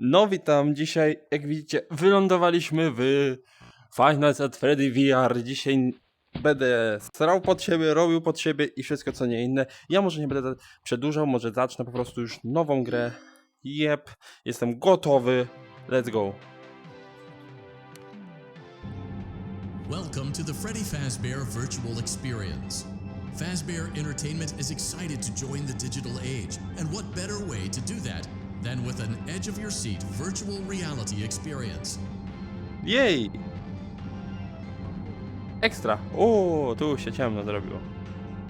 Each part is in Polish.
No witam, dzisiaj jak widzicie wylądowaliśmy w Five Nights at Freddy VR. Dzisiaj będę strał pod siebie, robił pod siebie i wszystko co nie inne. Ja może nie będę przedłużał, może zacznę po prostu już nową grę. Jep, jestem gotowy, let's go. Welcome to the Freddy Fazbear Virtual Experience. Fazbear Entertainment is excited to join the digital age, and what better way to do that than with an edge of your seat virtual reality experience? Jej! Ekstra. O, tu się ciemno zrobiło.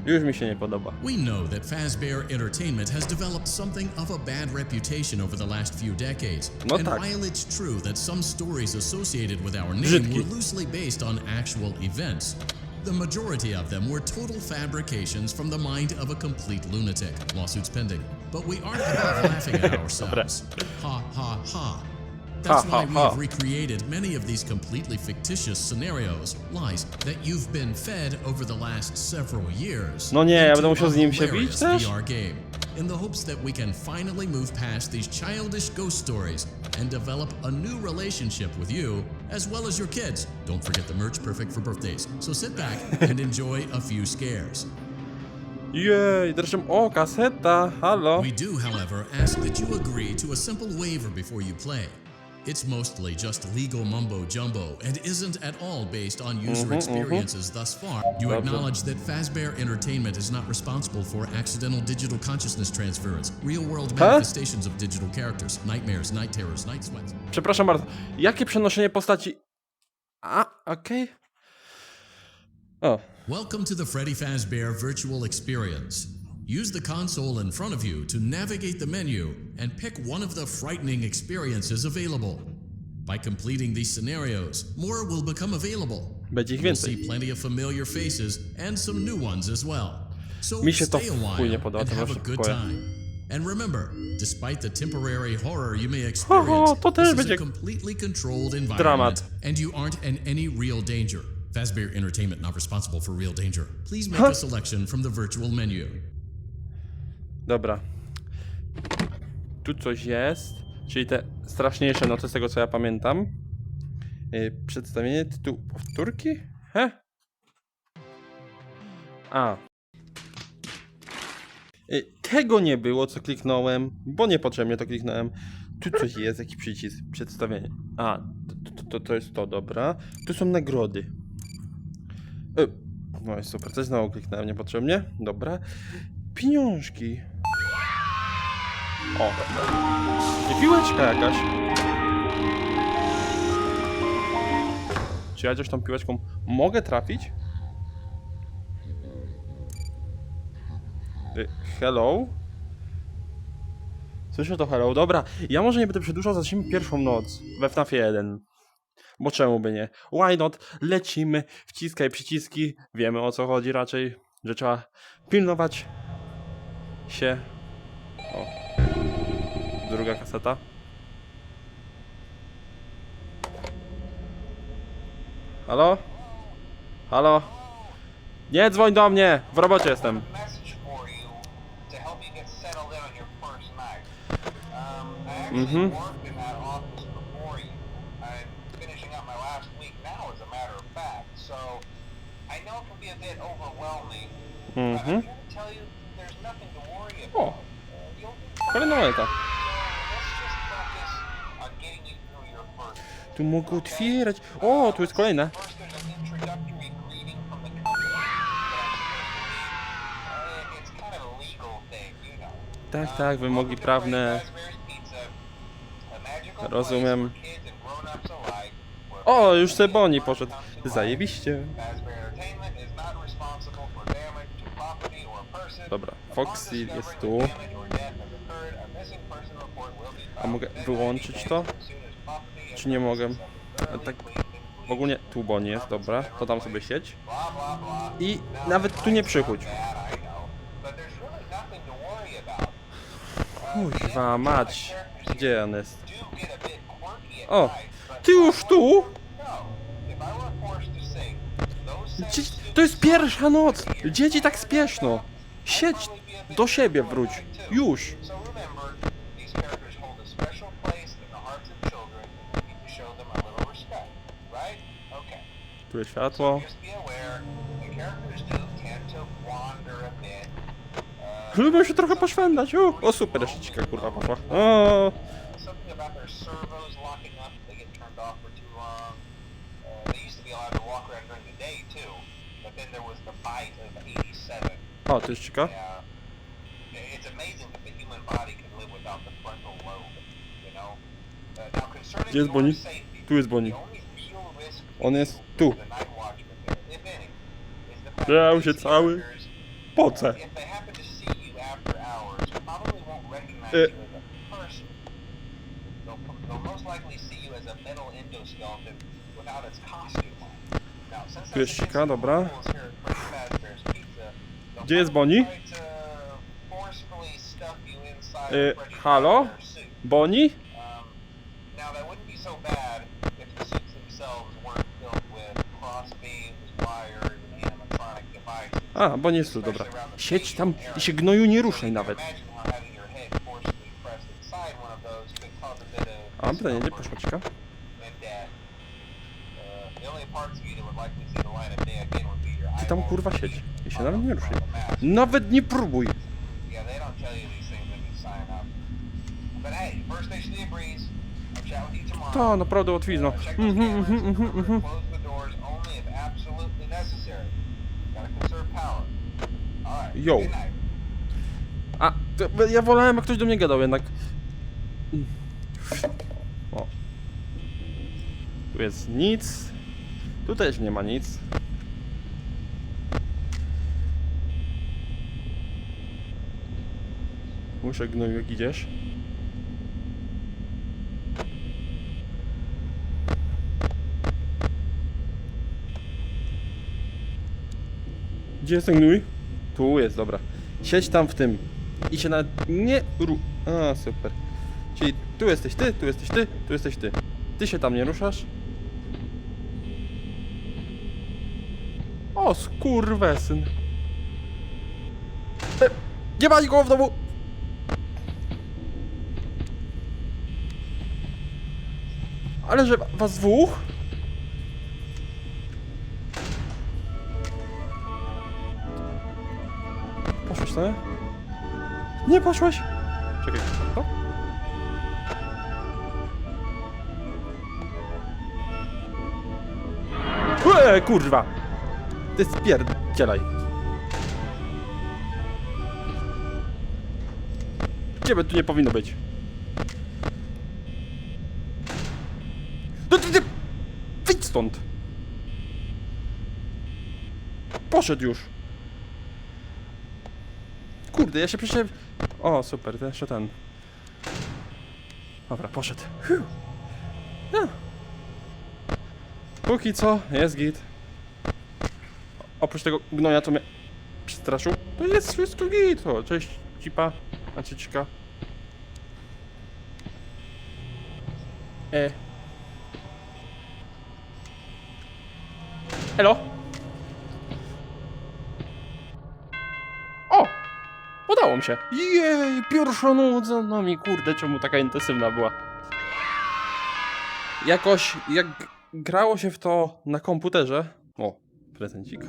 Już mi się nie podoba. We know that Fazbear Entertainment has developed something of a bad reputation over the last few decades. No and tak. while it's true that some stories associated with our name Brzydki. were loosely based on actual events, the majority of them were total fabrications from the mind of a complete lunatic. Lawsuits pending. But we aren't above laughing at uh, ourselves. Ha ha ha. That's Ha, why ha, we ha. have recreated many of these completely fictitious scenarios, lies that you've been fed over the last several years. No nie, ja będę musiał z nim się bić też? In the hopes that we can finally move past these childish ghost stories and develop a new relationship with you as well as your kids. Don't forget the merch perfect for birthdays. So sit back and enjoy a few scares. Jej, dreszczem, o, kaseta, halo. We do, however, ask that you agree to a simple waiver before you play. It's mostly just legal mumbo jumbo and isn't at all based on user mm-hmm, mm-hmm. experiences thus far. You acknowledge that Fazbear Entertainment is not responsible for accidental digital consciousness transference, real world manifestations of digital characters, nightmares, night terrors, night sweats. Przepraszam bardzo. Jakie przenoszenie postaci? A, okej. O, Welcome to the Freddy Fazbear Virtual Experience. Use the console in front of you to navigate the menu and pick one of the frightening experiences available. By completing these scenarios, more will become available. będzie ich You'll see plenty of familiar faces and some new ones as well. So Mi się to stay a w chuj while podoba, and to have a good time. And remember, despite the temporary horror you may Ho, experience, to też this is a completely controlled environment, dramat. and you aren't in any real danger. Fazbear Entertainment not responsible for real danger. Please make Huh? a selection from the virtual menu. Dobra. Tu coś jest. Czyli te straszniejsze noce z tego co ja pamiętam. Yy, przedstawienie tytułu powtórki? He? A. Yy, tego nie było, co kliknąłem, bo niepotrzebnie to kliknąłem. Tu coś jest, jakiś przycisk, przedstawienie. A, to, to, to, to jest to, dobra. Tu są nagrody. Yy, no jest super, coś znowu kliknąłem niepotrzebnie. Dobra. Pieniążki. O, i piłeczka jakaś. Czy ja coś tą piłeczką mogę trafić? Y, Hello? Słyszę to hello. Dobra, ja może nie będę przedłużał, zacznijmy pierwszą noc we FNAF 1. Bo czemu by nie? Why not? Lecimy, wciskaj przyciski. Wiemy o co chodzi raczej, że trzeba pilnować się. O. Druga kaseta. Halo? Halo? Nie dzwoń do mnie! W robocie jestem. Mhm. I'm Mhm. here to tell you there's nothing to worry about. O, Uh, you'll be fine. kolejna moneta. So let's just focus on getting you through your first. Tu mogę otwierać. O, tu jest kolejne. Tak, tak, wymogi prawne. Rozumiem. O, już Seboni poszedł. Zajebiście. Dobra, Foxy jest tu. A mogę wyłączyć to? Czy nie mogę? Tak ogólnie tu Bonnie jest, dobra. To tam sobie sieć. I nawet tu nie przychodź. Kurwa mać. Gdzie on jest? O, ty już tu? To jest pierwsza noc! Dzieci tak spieszno! Siedź do siebie wróć! Już! So remember, these characters hold a special place in the Tu jest światło. Just be aware, the characters do tend to wander a bit. Uh, Lubią się trochę poszwędać. U, o super, jeszcze cika kurwa poszła. O. Uh, they used to be allowed to walk around during the day too, but then there was the bite of 87. o, tu jest cika. Gdzie jest Bonnie? safety, Tu jest Bonnie. On jest tu. to the night watchman there, if any, is the fact Lał that się cały. Poce. if they happen to see you after hours, probably won't recognize you as a person. They'll, they'll most likely see you as a metal endoskeleton without its costume on. Now, since Tu jest that's against sika, the dobra. Gdzie jest probably Bonnie? try to A, Boni jest tu, dobra. Siedź tam i się gnoju nie ruszaj nawet. A, pytanie, gdzie poszła cika? Ty tam kurwa siedź. I się nawet nie ruszaj. Nawet nie próbuj. To naprawdę łatwizno. Mhm, mhm, mhm, Remember, mhm. Yo. A, to ja wolałem, jak ktoś do mnie gadał jednak. O. Tu jest nic. Tu też nie ma nic. Muszę gnoju, jak idziesz. Gdzie jest ten gnój? Tu jest, dobra. Siedź tam w tym. I się nawet nie ru... A, super. Czyli tu jesteś ty, tu jesteś ty, tu jesteś ty. Ty się tam nie ruszasz. O, skurwesyn. E, Nie ma nikogo w domu! Ale że was dwóch? Poszłeś tam? Nie poszłeś? Czekaj, co? Eee, kurwa! Ty spierdzielaj. Ciebie tu nie powinno być. No ty, ty, wyjdź stąd! Poszedł już. Kurde, ja się przecież... O, super, to jeszcze ten. Dobra, poszedł. Fiu. No. Póki co, jest git. Oprócz tego gnoja, co mnie przestraszył, to jest wszystko git. O, cześć, cipa. Znaczy cika. E. Elo. Udało mi się. Jej, pierwsza noc za nami. Kurde, czemu taka intensywna była? Jakoś, jak grało się w to na komputerze... O, prezencik.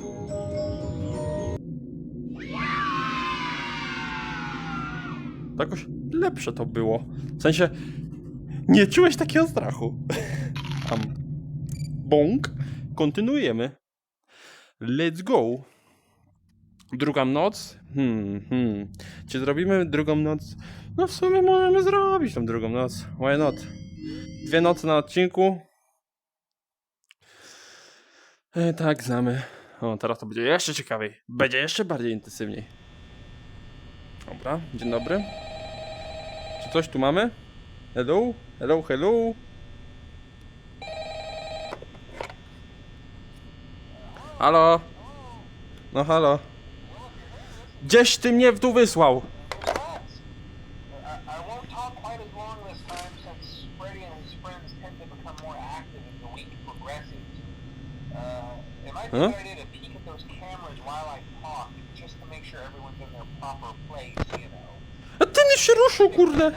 To jakoś lepsze to było. W sensie, nie czułeś takiego strachu. Am. Bąk. Kontynuujemy. Let's go. Druga noc? Hmm, hmm. Czy zrobimy drugą noc? No w sumie możemy zrobić tą drugą noc. Why not? Dwie nocy na odcinku. E, tak, znamy. O, teraz to będzie jeszcze ciekawiej. Będzie jeszcze bardziej intensywniej. Dobra, dzień dobry. Czy coś tu mamy? Hello? Hello, hello? Halo? No halo? Gdzieś ty mnie wysłał? Might be a Huh? A ten już się ruszył, kurde!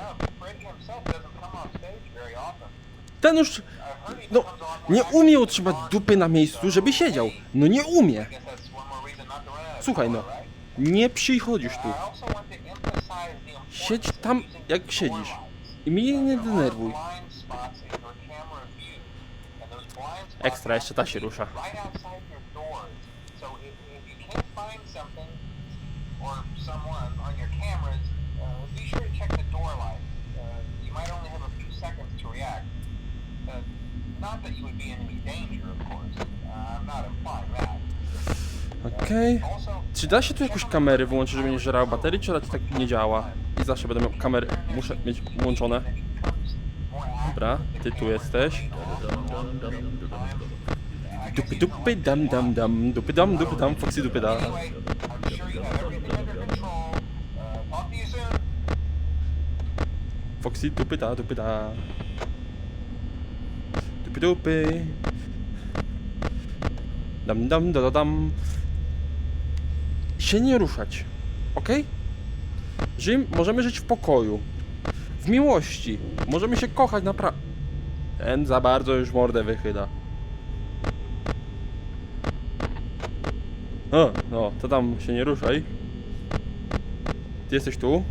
Ten już... No, nie umie utrzymać dupy na miejscu, żeby siedział. No nie umie. Słuchaj no? Nie przychodzisz tu. I also want to emphasize the importance Siedź tam, jak siedzisz. I mnie nie denerwuj. Ekstra, jeszcze ta się rusza. be Right outside your doors. So if, if you can't find something or someone on your cameras, uh, be sure to check the door light. Uh, you might only have a few seconds to react. Uh, not that you would be in any danger, of course. Uh, I'm not implying that. Okej. Czy da się tu jakąś kamery wyłączyć, żeby nie żerało baterii, czy raczej tak nie działa? I zawsze będę miał kamery, muszę mieć włączone. Dobra, ty tu jesteś. Dupy dupy dam dam dam, dupy dam dupy dam, Foxy dupy da. Foxy dupy da, dupy da. Dupy dupy. Dam dam da da dam. Się nie ruszać, ok? Żyjmy, możemy żyć w pokoju. W miłości. Możemy się kochać naprawdę. Ten za bardzo już mordę wychyla. O, no, to tam się nie ruszaj. Ty jesteś tu?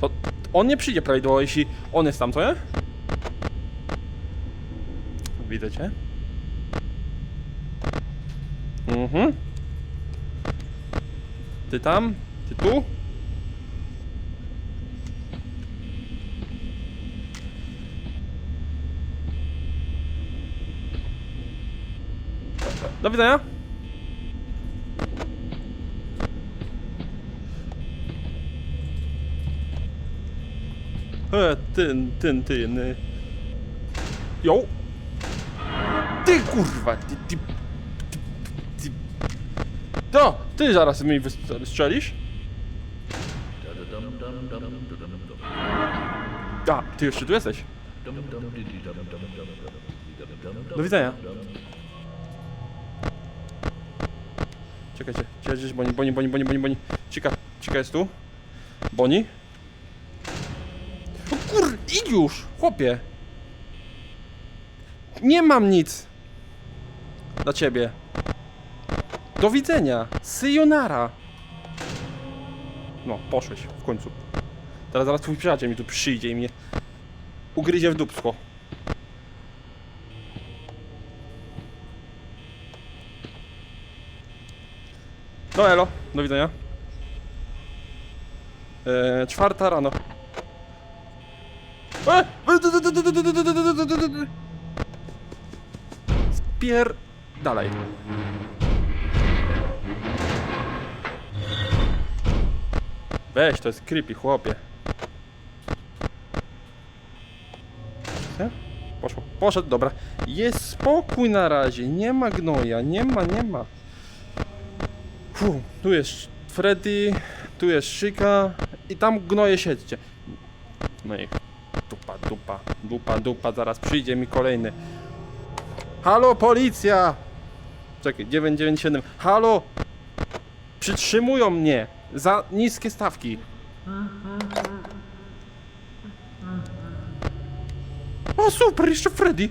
To on nie przyjdzie prawidłowo, jeśli on jest tam, co nie? Widzę cię. Mhm. Ty tam? Ty tu? Do widzenia. E, ty, ty, ty, ty. Jo. Ty kurwa, ty, ty, ty, ty. To, ty zaraz mi wystrzelisz? A, ty jeszcze tu jesteś. Do widzenia. Czekajcie, gdzieś Boni, Boni, Boni, Boni, Boni, Boni. Cika, Cika jest tu. Boni. No kur... idź już, chłopie. Nie mam nic. Dla ciebie. Do widzenia. Sayonara. No, poszłeś w końcu. Teraz zaraz twój przyjaciel mi tu przyjdzie i mnie ugryzie w dupsko. No elo, do widzenia. Eee, czwarta rano. E! Spier... dalej. Weź, to jest creepy, chłopie. Poszło. Poszedł, dobra. Jest spokój na razie, nie ma gnoja, nie ma, nie ma. Fu, tu jest Freddy, tu jest Szyka i tam gnoje siedźcie. No i dupa, dupa, dupa, dupa, zaraz przyjdzie mi kolejny. Halo, policja! Czekaj, 997. Halo! Przytrzymują mnie za niskie stawki. O, super, jeszcze Freddy.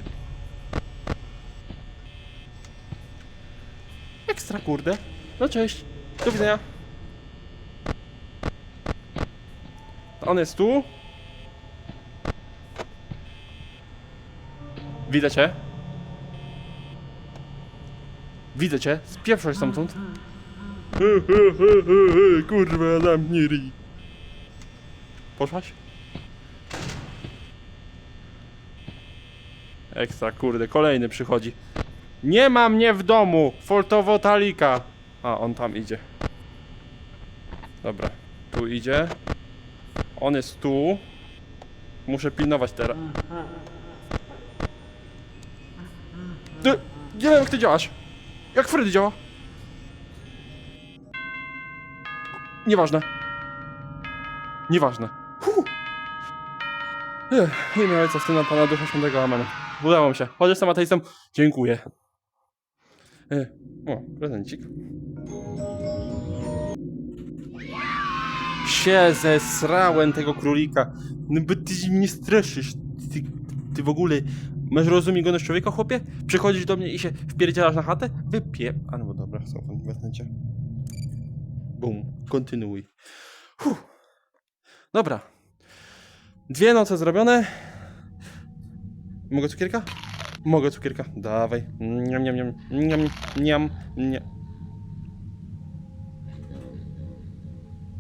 Ekstra, kurde. No cześć. Do widzenia. On jest tu. Widzę cię. Widzę cię. Spieprzaj stamtąd. Kurwa, zamknij ryj. Poszłaś? Ekstra, kurde, kolejny przychodzi. Nie ma mnie w domu! Fotowoltaika! A, on tam idzie. Dobra, tu idzie. On jest tu. Muszę pilnować teraz. Ty, nie wiem jak ty działasz. Jak Freddy działa? Nieważne. Nieważne. Huh. Ech, imię Ojca, Syna, Pana Ducha Świętego, Amen. Udało mi się. Choć jestem ateistą, dziękuję. Ech, O, prezencik. Się zesrałem tego królika. No bo ty mnie straszysz. Ty Ty w ogóle masz rozum godność człowieka, chłopie? Przychodzisz do mnie i się wpierdzielasz na chatę? Wypie... A no dobra, cofam, wezmę cię. Bum, kontynuuj. Huh. Dobra. Dwie noce zrobione. Mogę cukierka? Mogę cukierka. Dawaj. Niam, niam, niam, niam, niam, niam.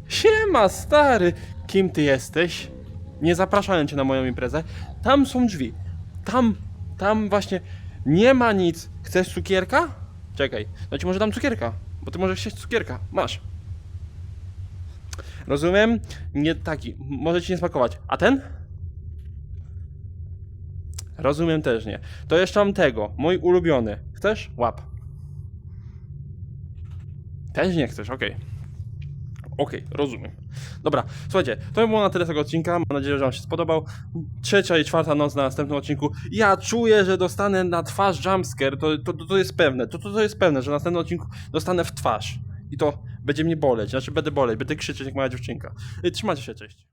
Siema, stary! Kim ty jesteś? Nie zapraszałem cię na moją imprezę. Tam są drzwi. Tam, tam właśnie nie ma nic. Chcesz cukierka? Czekaj, no ci może dam cukierka, bo ty możesz chcieć cukierka. Masz. Rozumiem? Nie taki. Może ci nie smakować. A ten? Rozumiem też nie. To jeszcze mam tego. Mój ulubiony. Chcesz? Łap. Też nie chcesz, okej. Okej, rozumiem. Dobra, słuchajcie, to by było na tyle tego odcinka. Mam nadzieję, że Wam się spodobał. Trzecia i czwarta noc na następnym odcinku. Ja czuję, że dostanę na twarz jumpscare. To, to, to jest pewne. To, to, to jest pewne, że na następnym odcinku dostanę w twarz. I to będzie mnie boleć. Znaczy, będę boleć, będę krzyczeć jak mała dziewczynka. Y, Trzymajcie się, cześć.